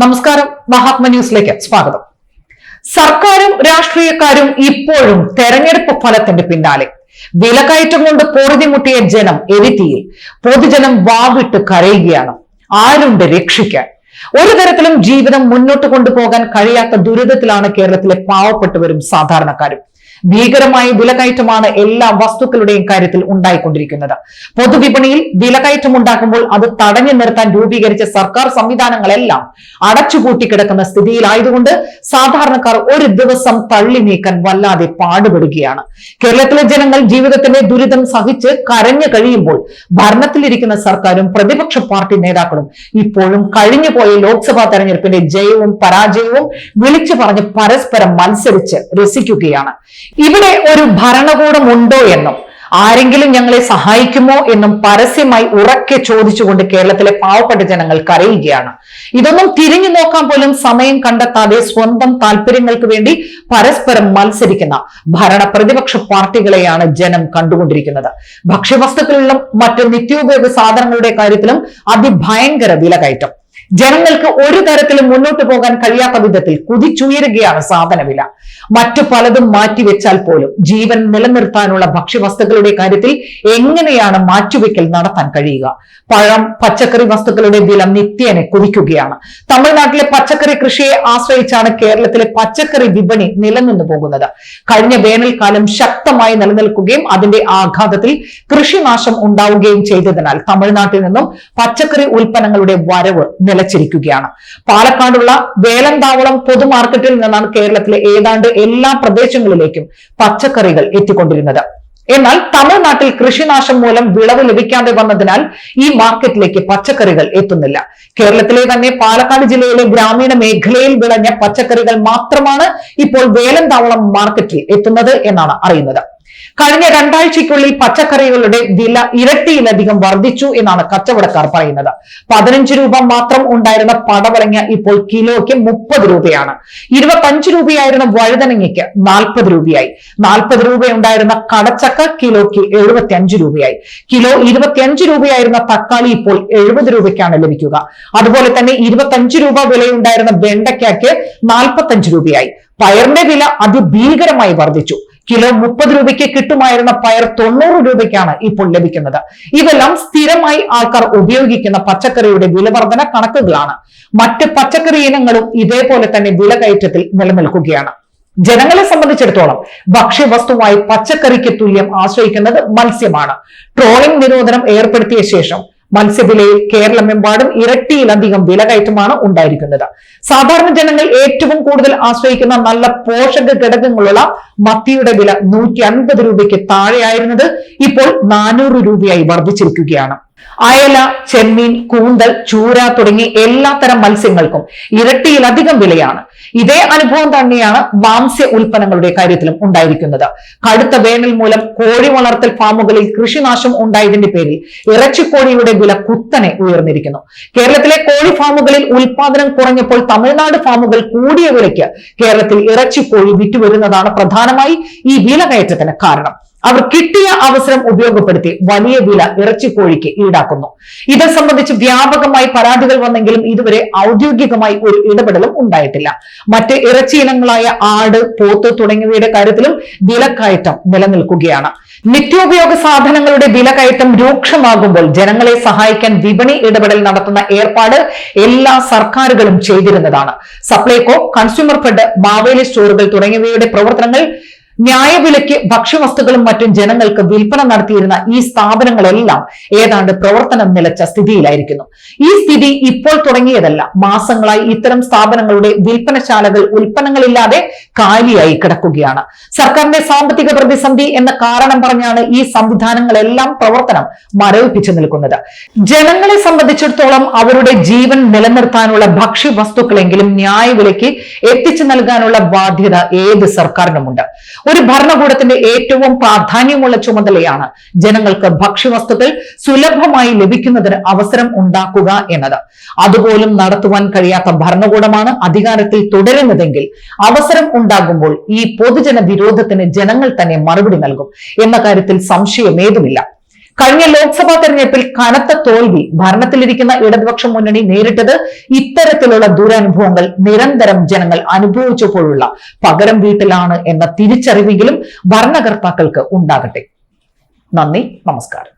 നമസ്കാരം മഹാത്മ ന്യൂസിലേക്ക് സ്വാഗതം. സർക്കാരും രാഷ്ട്രീയക്കാരും ഇപ്പോഴും തെരഞ്ഞെടുപ്പ് ഫലത്തിന്റെ പിന്നാലെ. വിലക്കയറ്റം കൊണ്ട് പൊറുതിമുട്ടിയ ജനം എരിത്തിയിൽ പൊതുജനം വാവിട്ട് കരയുകയാണ്. ആരുണ്ട് രക്ഷിക്കാൻ? ഒരു തരത്തിലും ജീവിതം മുന്നോട്ട് കൊണ്ടുപോകാൻ കഴിയാത്ത ദുരിതത്തിലാണ് കേരളത്തിലെ പാവപ്പെട്ടവരും സാധാരണക്കാരും. ഭീകരമായ വിലക്കയറ്റമാണ് എല്ലാ വസ്തുക്കളുടെയും കാര്യത്തിൽ ഉണ്ടായിക്കൊണ്ടിരിക്കുന്നത്. പൊതുവിപണിയിൽ വിലക്കയറ്റം ഉണ്ടാക്കുമ്പോൾ അത് തടഞ്ഞു നിർത്താൻ രൂപീകരിച്ച സർക്കാർ സംവിധാനങ്ങളെല്ലാം അടച്ചുപൂട്ടി കിടക്കുന്ന സ്ഥിതിയിലായതുകൊണ്ട് സാധാരണക്കാർ ഒരു ദിവസം തള്ളി നീക്കാൻ വല്ലാതെ പാടുപെടുകയാണ്. കേരളത്തിലെ ജനങ്ങൾ ജീവിതത്തിന്റെ ദുരിതം സഹിച്ച് കരഞ്ഞു കഴിയുമ്പോൾ ഭരണത്തിലിരിക്കുന്ന സർക്കാരും പ്രതിപക്ഷ പാർട്ടി നേതാക്കളും ഇപ്പോഴും കഴിഞ്ഞുപോയ ലോക്സഭാ തെരഞ്ഞെടുപ്പിന്റെ ജയവും പരാജയവും വിളിച്ചു പറഞ്ഞ് പരസ്പരം മത്സരിച്ച് രസിക്കുകയാണ്. ഇവിടെ ഒരു ഭരണകൂടം ഉണ്ടോ എന്നും ആരെങ്കിലും ഞങ്ങളെ സഹായിക്കുമോ എന്നും പരസ്യമായി ഉറക്കെ ചോദിച്ചുകൊണ്ട് കേരളത്തിലെ പാവപ്പെട്ട ജനങ്ങൾ കരയുകയാണ് ഇതൊന്നും തിരിഞ്ഞു നോക്കാൻ പോലും സമയം കണ്ടെത്താതെ സ്വന്തം താല്പര്യങ്ങൾക്ക് വേണ്ടി പരസ്പരം മത്സരിക്കുന്ന ഭരണ പ്രതിപക്ഷ പാർട്ടികളെയാണ് ജനം കണ്ടുകൊണ്ടിരിക്കുന്നത്. ഭക്ഷ്യവസ്തുക്കളിലും മറ്റ് നിത്യോപയോഗ സാധനങ്ങളുടെ കാര്യത്തിലും അതിഭയങ്കര വില കയറ്റം ജനങ്ങൾക്ക് ഒരു തരത്തിലും മുന്നോട്ട് പോകാൻ കഴിയാത്ത വിധത്തിൽ കുതിച്ചുയരുകയാണ് സാധനവില. മറ്റു പലതും മാറ്റിവെച്ചാൽ പോലും ജീവൻ നിലനിർത്താനുള്ള ഭക്ഷ്യവസ്തുക്കളുടെ കാര്യത്തിൽ എങ്ങനെയാണ് മാറ്റിവെക്കൽ നടത്താൻ കഴിയുക? പഴം പച്ചക്കറി വസ്തുക്കളുടെ വില നിത്യേനെ കുതിക്കുകയാണ്. തമിഴ്നാട്ടിലെ പച്ചക്കറി കൃഷിയെ ആശ്രയിച്ചാണ് കേരളത്തിലെ പച്ചക്കറി വിപണി നിലനിന്നു പോകുന്നത്. കഴിഞ്ഞ വേനൽക്കാലം ശക്തമായി നിലനിൽക്കുകയും അതിന്റെ ആഘാതത്തിൽ കൃഷിനാശം ഉണ്ടാവുകയും ചെയ്തതിനാൽ തമിഴ്നാട്ടിൽ നിന്നും പച്ചക്കറി ഉൽപ്പന്നങ്ങളുടെ വരവ് നിലച്ചിരിക്കുകയാണ്. പാലക്കാടുള്ള വേലന്താവളം പൊതുമാർക്കറ്റിൽ നിന്നാണ് കേരളത്തിലെ ഏതാണ്ട് എല്ലാ പ്രദേശങ്ങളിലേക്കും പച്ചക്കറികൾ എത്തിക്കൊണ്ടിരുന്നത്. എന്നാൽ തമിഴ്നാട്ടിൽ കൃഷിനാശം മൂലം വിളവ് ലഭിക്കാതെ വന്നതിനാൽ ഈ മാർക്കറ്റിലേക്ക് പച്ചക്കറികൾ എത്തുന്നില്ല. കേരളത്തിലെ തന്നെ പാലക്കാട് ജില്ലയിലെ ഗ്രാമീണ മേഖലയിൽ വിളഞ്ഞ പച്ചക്കറികൾ മാത്രമാണ് ഇപ്പോൾ വേലന്താവളം മാർക്കറ്റിൽ എത്തുന്നത് എന്നാണ് അറിയുന്നത്. കഴിഞ്ഞ രണ്ടാഴ്ചയ്ക്കുള്ളിൽ പച്ചക്കറികളുടെ വില ഇരട്ടിയിലധികം വർദ്ധിച്ചു എന്നാണ് കച്ചവടക്കാർ പറയുന്നത്. പതിനഞ്ച് രൂപ മാത്രം ഉണ്ടായിരുന്ന പടവലങ്ങ ഇപ്പോൾ കിലോയ്ക്ക് മുപ്പത് രൂപയാണ്. ഇരുപത്തഞ്ച് രൂപയായിരുന്ന വഴുതനങ്ങയ്ക്ക് നാൽപ്പത് രൂപയായി. നാൽപ്പത് രൂപയുണ്ടായിരുന്ന കടച്ചക്ക കിലോയ്ക്ക് എഴുപത്തി അഞ്ച് രൂപയായി. കിലോ ഇരുപത്തിയഞ്ച് രൂപയായിരുന്ന തക്കാളി ഇപ്പോൾ എഴുപത് രൂപയ്ക്കാണ് ലഭിക്കുക. അതുപോലെ തന്നെ ഇരുപത്തഞ്ച് രൂപ വിലയുണ്ടായിരുന്ന വെണ്ടയ്ക്കയ്ക്ക് നാൽപ്പത്തഞ്ച് രൂപയായി. പയറിന്റെ വില അതിഭീകരമായി വർദ്ധിച്ചു. കിലോ മുപ്പത് രൂപയ്ക്ക് കിട്ടുമായിരുന്ന പയർ തൊണ്ണൂറ് രൂപയ്ക്കാണ് ഇപ്പോൾ ലഭിക്കുന്നത്. ഇതെല്ലാം സ്ഥിരമായി ആൾക്കാർ ഉപയോഗിക്കുന്ന പച്ചക്കറിയുടെ വിലവർദ്ധന കണക്കുകളാണ്. മറ്റ് പച്ചക്കറി ഇനങ്ങളും ഇതേപോലെ തന്നെ വില കയറ്റത്തിൽ നിലനിൽക്കുകയാണ്. ജനങ്ങളെ സംബന്ധിച്ചിടത്തോളം ഭക്ഷ്യവസ്തുവായി പച്ചക്കറിക്ക് തുല്യം ആശ്രയിക്കുന്നത് മത്സ്യമാണ്. ട്രോളിംഗ് നിരോധനം ഏർപ്പെടുത്തിയ ശേഷം മത്സ്യവിലയിൽ കേരളമെമ്പാടും ഇരട്ടിയിലധികം വിലകയറ്റമാണ് ഉണ്ടായിരിക്കുന്നത്. സാധാരണ ജനങ്ങൾ ഏറ്റവും കൂടുതൽ ആശ്രയിക്കുന്ന നല്ല പോഷക ഘടകങ്ങളുള്ള മത്തിയുടെ വില നൂറ്റി അൻപത് രൂപയ്ക്ക് താഴെയായിരുന്നത് ഇപ്പോൾ നാനൂറ് രൂപയായി വർദ്ധിച്ചിരിക്കുകയാണ്. അയല ചെമ്മീൻ കൂന്തൽ ചൂര തുടങ്ങി എല്ലാത്തരം മത്സ്യങ്ങൾക്കും ഇരട്ടിയിലധികം വിലയാണ്. ഇതേ അനുഭവം തന്നെയാണ് മാംസ്യ ഉൽപ്പന്നങ്ങളുടെ കാര്യത്തിലും ഉണ്ടായിരിക്കുന്നത്. കടുത്ത വേനൽ മൂലം കോഴി വളർത്തൽ ഫാമുകളിൽ കൃഷിനാശം ഉണ്ടായതിന്റെ പേരിൽ ഇറച്ചിക്കോഴിയുടെ വില കുത്തനെ ഉയർന്നിരിക്കുന്നു. കേരളത്തിലെ കോഴി ഫാമുകളിൽ ഉൽപാദനം കുറഞ്ഞപ്പോൾ തമിഴ്നാട് ഫാമുകൾ കൂടിയ വിലയ്ക്ക് കേരളത്തിൽ ഇറച്ചിക്കോഴി വിറ്റുവരുന്നതാണ് പ്രധാനമായി ഈ വില കയറ്റത്തിന് കാരണം. അവർ കിട്ടിയ അവസരം ഉപയോഗപ്പെടുത്തി വലിയ വില ഇറച്ചിക്കോഴിക്ക് ഈടാക്കുന്നു. ഇത് സംബന്ധിച്ച് വ്യാപകമായി പരാതികൾ വന്നെങ്കിലും ഇതുവരെ ഔദ്യോഗികമായി ഒരു ഇടപെടലും ഉണ്ടായിട്ടില്ല. മറ്റ് ഇറച്ചി ഇനങ്ങളായ ആട് പോത്ത് തുടങ്ങിയവയുടെ കാര്യത്തിലും വിലക്കയറ്റം നിലനിൽക്കുകയാണ്. നിത്യോപയോഗ സാധനങ്ങളുടെ വിലക്കയറ്റം രൂക്ഷമാകുമ്പോൾ ജനങ്ങളെ സഹായിക്കാൻ വിപണി ഇടപെടൽ നടത്തുന്ന ഏർപ്പാട് എല്ലാ സർക്കാരുകളും ചെയ്തിരുന്നതാണ്. സപ്ലൈകോ കൺസ്യൂമർ ഫെഡ് മാവേലി സ്റ്റോറുകൾ തുടങ്ങിയവയുടെ പ്രവർത്തനങ്ങൾ ന്യായവിലയ്ക്ക് ഭക്ഷ്യവസ്തുക്കളും മറ്റും ജനങ്ങൾക്ക് വിൽപ്പന നടത്തിയിരുന്ന ഈ സ്ഥാപനങ്ങളെല്ലാം ഏതാണ്ട് പ്രവർത്തനം നിലച്ച സ്ഥിതിയിലായിരിക്കുന്നു. ഈ സ്ഥിതി ഇപ്പോൾ തുടങ്ങിയതല്ല. മാസങ്ങളായി ഇത്തരം സ്ഥാപനങ്ങളുടെ വിൽപ്പനശാലകൾ ഉൽപ്പന്നങ്ങളില്ലാതെ കാലിയായി കിടക്കുകയാണ്. സർക്കാരിന്റെ സാമ്പത്തിക പ്രതിസന്ധി എന്ന കാരണം പറഞ്ഞാണ് ഈ സംവിധാനങ്ങളെല്ലാം പ്രവർത്തനം മരവിപ്പിച്ചു നിൽക്കുന്നത്. ജനങ്ങളെ സംബന്ധിച്ചിടത്തോളം അവരുടെ ജീവൻ നിലനിർത്താനുള്ള ഭക്ഷ്യവസ്തുക്കളെങ്കിലും ന്യായവിലയ്ക്ക് എത്തിച്ചു നൽകാനുള്ള ബാധ്യത ഏത് സർക്കാരിനുമുണ്ട്. ഒരു ഭരണകൂടത്തിന്റെ ഏറ്റവും പ്രാധാന്യമുള്ള ചുമതലയാണ് ജനങ്ങൾക്ക് ഭക്ഷ്യവസ്തുക്കൾ സുലഭമായി ലഭിക്കുന്നതിന് അവസരം ഉണ്ടാക്കുക എന്നത്. അതുപോലും നടത്തുവാൻ കഴിയാത്ത ഭരണകൂടമാണ് അധികാരത്തിൽ തുടരുന്നതെങ്കിൽ അവസരം ഉണ്ടാകുമ്പോൾ ഈ പൊതുജന വിരോധത്തിന് ജനങ്ങൾ തന്നെ മറുപടി നൽകും എന്ന കാര്യത്തിൽ സംശയമേതുമില്ല. കഴിഞ്ഞ ലോക്സഭാ തെരഞ്ഞെടുപ്പിൽ കനത്ത തോൽവി ഭരണത്തിലിരിക്കുന്ന ഇടതുപക്ഷ മുന്നണി നേരിട്ടത് ഇത്തരത്തിലുള്ള ദുരനുഭവങ്ങൾ നിരന്തരം ജനങ്ങൾ അനുഭവിച്ചപ്പോഴുള്ള പകരം വീട്ടിലാണ് എന്ന തിരിച്ചറിവെങ്കിലും ഭരണകർത്താക്കൾക്ക് ഉണ്ടാകട്ടെ. നന്ദി നമസ്കാരം.